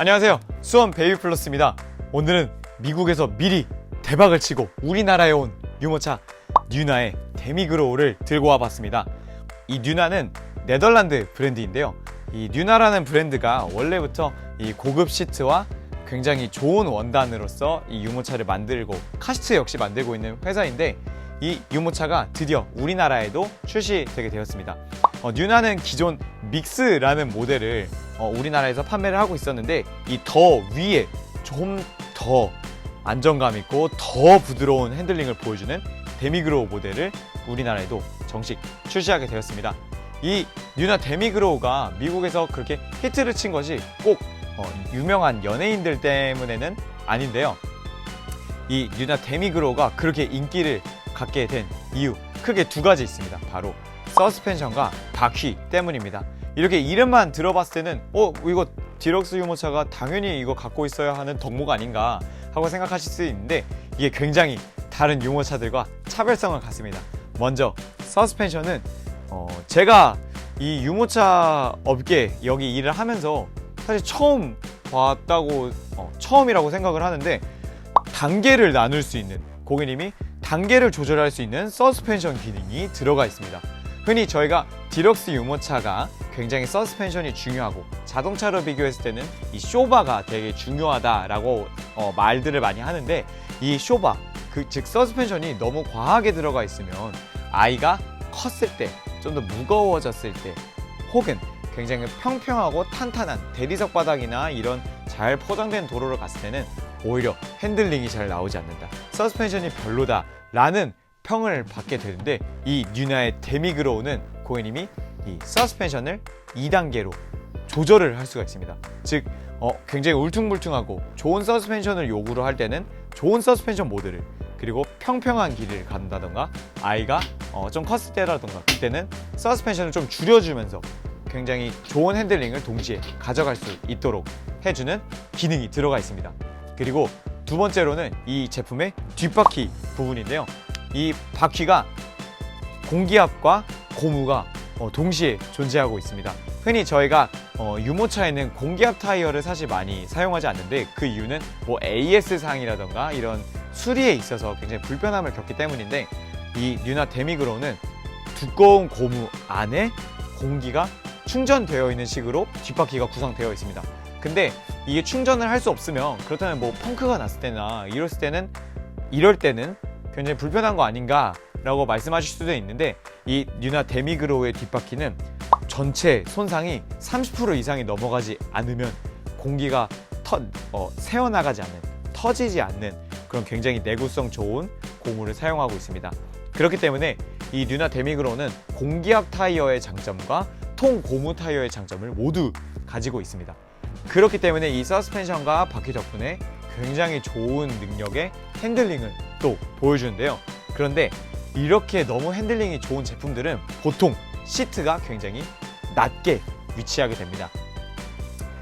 안녕하세요. 수원 베이비 플러스입니다. 오늘은 미국에서 미리 대박을 치고 우리나라에 온 유모차 뉴나의 데미그로우를 들고 와봤습니다. 이 뉴나는 네덜란드 브랜드인데요. 이 뉴나라는 브랜드가 원래부터 이 고급 시트와 굉장히 좋은 원단으로서 이 유모차를 만들고 카시트 역시 만들고 있는 회사인데 이 유모차가 드디어 우리나라에도 출시되게 되었습니다. 어, 뉴나는 기존 믹스라는 모델을 어, 우리나라에서 판매를 하고 있었는데 이 더 위에 좀 더 안정감 있고 더 부드러운 핸들링을 보여주는 데미그로우 모델을 우리나라에도 정식 출시하게 되었습니다. 이 뉴나 데미그로우가 미국에서 그렇게 히트를 친 것이 꼭 어, 유명한 연예인들 때문에는 아닌데요. 이 뉴나 데미그로우가 그렇게 인기를 갖게 된 이유 크게 두 가지 있습니다. 바로 서스펜션과 바퀴 때문입니다. 이렇게 이름만 들어봤을 때는 어 이거 디럭스 유모차가 당연히 이거 갖고 있어야 하는 덕목 아닌가 하고 생각하실 수 있는데 이게 굉장히 다른 유모차들과 차별성을 갖습니다. 먼저 서스펜션은 어 제가 이 유모차 업계 여기 일을 하면서 사실 처음 봤다고 어, 처음이라고 생각을 하는데 단계를 나눌 수 있는 고객님이 단계를 조절할 수 있는 서스펜션 기능이 들어가 있습니다. 흔히 저희가 디럭스 유모차가 굉장히 서스펜션이 중요하고 자동차로 비교했을 때는 이 쇼바가 되게 중요하다라고 어, 말들을 많이 하는데 이 쇼바 그 즉 서스펜션이 너무 과하게 들어가 있으면 아이가 컸을 때 좀 더 무거워졌을 때 혹은 굉장히 평평하고 탄탄한 대리석 바닥이나 이런 잘 포장된 도로를 갔을 때는 오히려 핸들링이 잘 나오지 않는다. 서스펜션이 별로다. 라는 평을 받게 되는데 이 뉴나의 데미그로우는 고객님이 이 서스펜션을 2단계로 조절을 할 수가 있습니다. 즉, 어, 굉장히 울퉁불퉁하고 좋은 서스펜션을 요구를 할 때는 좋은 서스펜션 모드를 그리고 평평한 길을 간다던가 아이가 어, 좀 컸을 때라던가 그때는 서스펜션을 좀 줄여주면서 굉장히 좋은 핸들링을 동시에 가져갈 수 있도록 해주는 기능이 들어가 있습니다. 그리고 두 번째로는 이 제품의 뒷바퀴 부분인데요. 이 바퀴가 공기압과 고무가 어, 동시에 존재하고 있습니다. 흔히 저희가 어, 유모차에는 공기압 타이어를 사실 많이 사용하지 않는데 그 이유는 뭐 AS 상이라던가 이런 수리에 있어서 굉장히 불편함을 겪기 때문인데 이 뉴나 데미그로는 두꺼운 고무 안에 공기가 충전되어 있는 식으로 뒷바퀴가 구성되어 있습니다. 근데 이게 충전을 할 수 없으면 그렇다면 뭐 펑크가 났을 때나 이랬을 때는 이럴 때는 굉장히 불편한 거 아닌가라고 말씀하실 수도 있는데 이 뉴나 데미그로우의 뒷바퀴는 전체 손상이 30% 이상이 넘어가지 않으면 공기가 터, 어, 새어나가지 않는 터지지 않는 그런 굉장히 내구성 좋은 고무를 사용하고 있습니다. 그렇기 때문에 이 뉴나 데미그로는 공기압 타이어의 장점과 통 고무 타이어의 장점을 모두 가지고 있습니다. 그렇기 때문에 이 서스펜션과 바퀴 덕분에 굉장히 좋은 능력의 핸들링을 또 보여주는데요. 그런데 이렇게 너무 핸들링이 좋은 제품들은 보통 시트가 굉장히 낮게 위치하게 됩니다.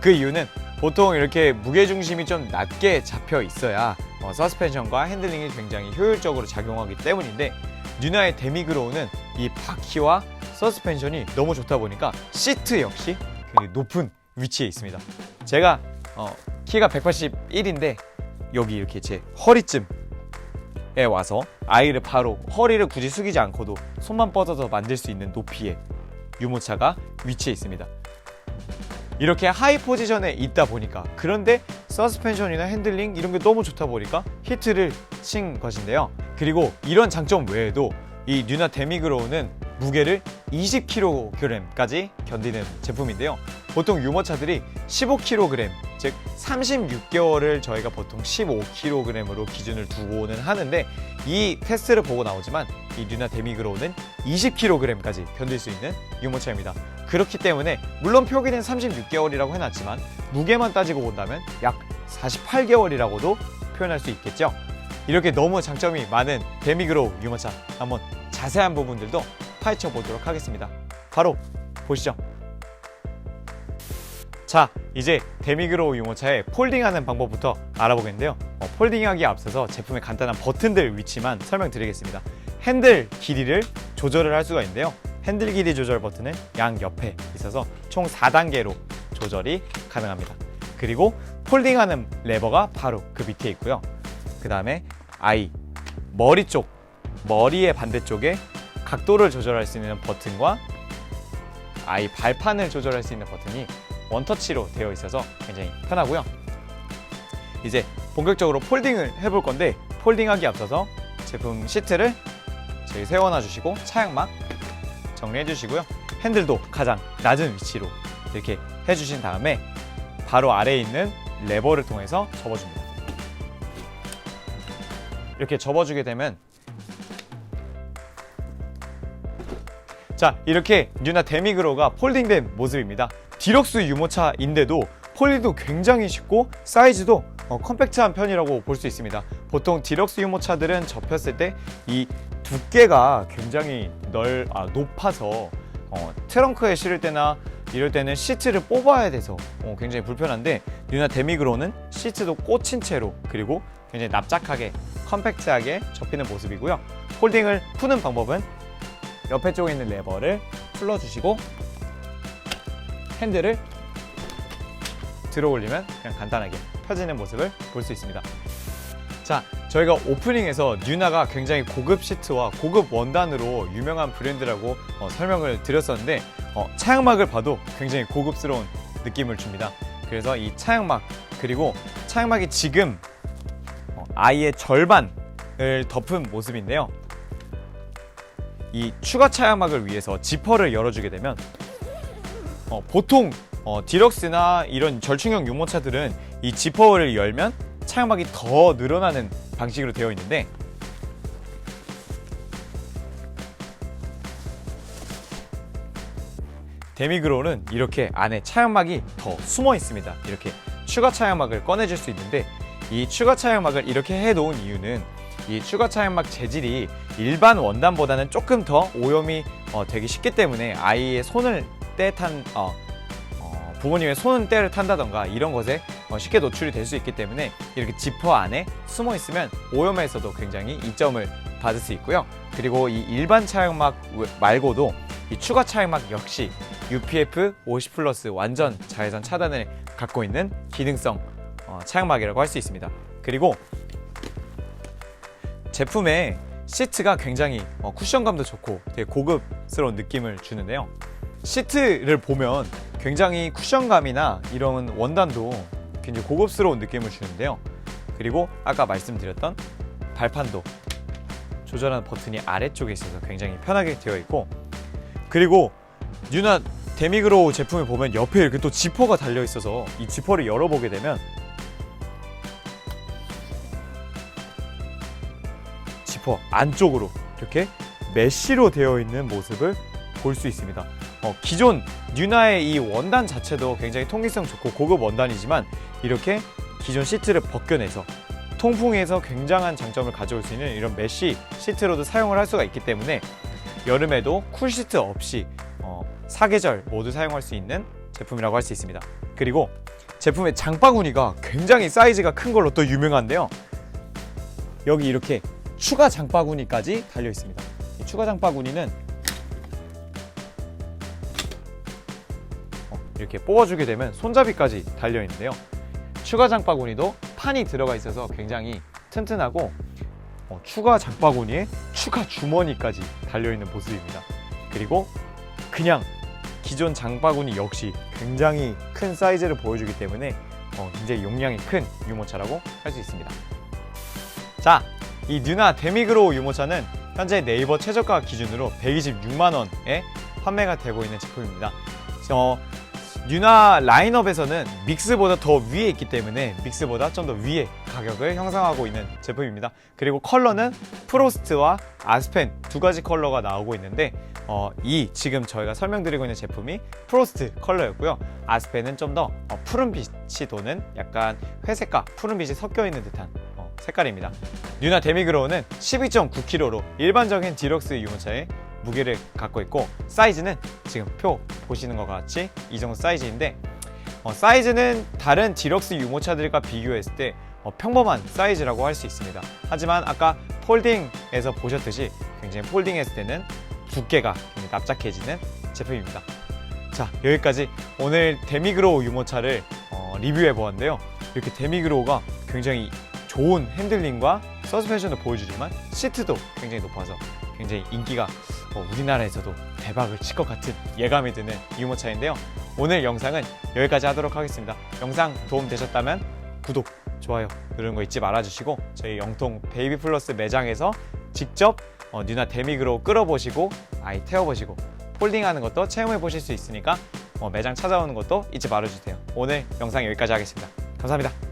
그 이유는 보통 이렇게 무게중심이 좀 낮게 잡혀 있어야 어, 서스펜션과 핸들링이 굉장히 효율적으로 작용하기 때문인데 뉴나의 데미그로우는 이 바퀴와 서스펜션이 너무 좋다 보니까 시트 역시 굉장히 높은 위치에 있습니다. 제가 어, 키가 181인데 여기 이렇게 제 허리쯤에 와서 아이를 바로 허리를 굳이 숙이지 않고도 손만 뻗어서 만들 수 있는 높이의 유모차가 위치해 있습니다. 이렇게 하이 포지션에 있다 보니까 그런데 서스펜션이나 핸들링 이런 게 너무 좋다 보니까 히트를 친 것인데요. 그리고 이런 장점 외에도 이 뉴나 데미그로우는 무게를 20kg까지 견디는 제품인데요. 보통 유모차들이 15kg, 즉 36개월을 저희가 보통 15kg으로 기준을 두고는 하는데 이 테스트를 보고 나오지만 이 뉴나 데미그로우는 20kg까지 견딜 수 있는 유모차입니다. 그렇기 때문에 물론 표기는 36개월이라고 해놨지만 무게만 따지고 본다면 약 48개월이라고도 표현할 수 있겠죠. 이렇게 너무 장점이 많은 데미그로우 유모차 한번 자세한 부분들도 파헤쳐 보도록 하겠습니다. 바로 보시죠. 자, 이제 데미그로우 유모차의 폴딩하는 방법부터 알아보겠는데요. 어, 폴딩하기에 앞서서 제품의 간단한 버튼들 위치만 설명드리겠습니다. 핸들 길이를 조절을 할 수가 있는데요. 핸들 길이 조절 버튼은 양 옆에 있어서 총 4단계로 조절이 가능합니다. 그리고 폴딩하는 레버가 바로 그 밑에 있고요. 그 다음에 아이 머리 쪽 머리의 반대쪽에 각도를 조절할 수 있는 버튼과 아이 발판을 조절할 수 있는 버튼이 원터치로 되어 있어서 굉장히 편하고요. 이제 본격적으로 폴딩을 해볼 건데 폴딩하기 앞서서 제품 시트를 저기 세워놔 주시고 차양막 정리해 주시고요. 핸들도 가장 낮은 위치로 이렇게 해주신 다음에 바로 아래에 있는 레버를 통해서 접어줍니다. 이렇게 접어주게 되면 자 이렇게 뉴나 데미그로가 폴딩된 모습입니다. 디럭스 유모차인데도 폴딩도 굉장히 쉽고 사이즈도 어, 컴팩트한 편이라고 볼 수 있습니다. 보통 디럭스 유모차들은 접혔을 때 이 두께가 굉장히 넓, 아, 높아서 어, 트렁크에 실을 때나 이럴 때는 시트를 뽑아야 돼서 어, 굉장히 불편한데 뉴나 데미그로는 시트도 꽂힌 채로 그리고 굉장히 납작하게 컴팩트하게 접히는 모습이고요. 폴딩을 푸는 방법은 옆에 쪽에 있는 레버를 풀어주시고 핸들을 들어 올리면 그냥 간단하게 펴지는 모습을 볼 수 있습니다. 자, 저희가 오프닝에서 뉴나가 굉장히 고급 시트와 고급 원단으로 유명한 브랜드라고 어, 설명을 드렸었는데 어, 차양막을 봐도 굉장히 고급스러운 느낌을 줍니다. 그래서 이 차양막 그리고 차양막이 지금 어, 아이의 절반을 덮은 모습인데요. 이 추가 차양막을 위해서 지퍼를 열어주게 되면 어, 보통 어, 디럭스나 이런 절충형 유모차들은 이 지퍼를 열면 차양막이 더 늘어나는 방식으로 되어 있는데 데미그로는 이렇게 안에 차양막이 더 숨어 있습니다. 이렇게 추가 차양막을 꺼내줄 수 있는데 이 추가 차양막을 이렇게 해 놓은 이유는 이 추가 차양막 재질이 일반 원단보다는 조금 더 오염이 어, 되기 쉽기 때문에 아이의 손을 떼탄 어, 어, 부모님의 손은 때를 탄다던가 이런 것에 어, 쉽게 노출이 될 수 있기 때문에 이렇게 지퍼 안에 숨어 있으면 오염에서도 굉장히 이점을 받을 수 있고요. 그리고 이 일반 차양막 말고도 이 추가 차양막 역시 UPF 50 플러스 완전 자외선 차단을 갖고 있는 기능성 어, 차양막이라고 할 수 있습니다. 그리고 제품의 시트가 굉장히 어, 쿠션감도 좋고 되게 고급스러운 느낌을 주는데요. 시트를 보면 굉장히 쿠션감이나 이런 원단도 굉장히 고급스러운 느낌을 주는데요. 그리고 아까 말씀드렸던 발판도 조절하는 버튼이 아래쪽에 있어서 굉장히 편하게 되어 있고 그리고 뉴나 데미그로우 제품을 보면 옆에 이렇게 또 지퍼가 달려 있어서 이 지퍼를 열어보게 되면 지퍼 안쪽으로 이렇게 메쉬로 되어 있는 모습을 볼 수 있습니다. 어, 기존 뉴나의 이 원단 자체도 굉장히 통기성 좋고 고급 원단이지만 이렇게 기존 시트를 벗겨내서 통풍에서 굉장한 장점을 가져올 수 있는 이런 메쉬 시트로도 사용을 할 수가 있기 때문에 여름에도 쿨 시트 없이 어, 사계절 모두 사용할 수 있는 제품이라고 할 수 있습니다. 그리고 제품의 장바구니가 굉장히 사이즈가 큰 걸로 또 유명한데요. 여기 이렇게 추가 장바구니까지 달려 있습니다. 이 추가 장바구니는 어, 이렇게 뽑아주게 되면 손잡이까지 달려 있는데요. 추가 장바구니도 판이 들어가 있어서 굉장히 튼튼하고 어, 추가 장바구니에 추가 주머니까지 달려 있는 모습입니다. 그리고 그냥 기존 장바구니 역시 굉장히 큰 사이즈를 보여주기 때문에 어, 굉장히 용량이 큰 유모차라고 할 수 있습니다. 자, 이 뉴나 데미그로우 유모차는 현재 네이버 최저가 기준으로 126만 원에 판매가 되고 있는 제품입니다. 어, 뉴나 라인업에서는 믹스보다 더 위에 있기 때문에 믹스보다 좀 더 위에 가격을 형성하고 있는 제품입니다. 그리고 컬러는 프로스트와 아스펜 두 가지 컬러가 나오고 있는데 어, 이 지금 저희가 설명드리고 있는 제품이 프로스트 컬러였고요. 아스펜은 좀더 어, 푸른 빛이 도는 약간 회색과 푸른 빛이 섞여 있는 듯한 어, 색깔입니다. 뉴나 데미그로우는 12.9kg로 일반적인 디럭스 유모차의 무게를 갖고 있고 사이즈는 지금 표 보시는 것 같이 이 정도 사이즈인데 어, 사이즈는 다른 디럭스 유모차들과 비교했을 때 어, 평범한 사이즈라고 할 수 있습니다. 하지만 아까 폴딩에서 보셨듯이 굉장히 폴딩했을 때는 두께가 납작해지는 제품입니다. 자 여기까지 오늘 데미그로우 유모차를 어, 어, 리뷰해 보았는데요. 이렇게 데미그로우가 굉장히 좋은 핸들링과 서스펜션도 보여주지만 시트도 굉장히 높아서 굉장히 인기가 어, 우리나라에서도 대박을 칠 것 같은 예감이 드는 유모차인데요. 오늘 영상은 여기까지 하도록 하겠습니다. 영상 도움 되셨다면 구독, 좋아요 누르는 거 잊지 말아주시고 저희 영통 베이비 플러스 매장에서 직접 어, 뉴나 데미그로 끌어보시고 아이 태워보시고 폴딩하는 것도 체험해 보실 수 있으니까 어, 매장 찾아오는 것도 잊지 말아주세요. 오늘 영상 여기까지 하겠습니다. 감사합니다.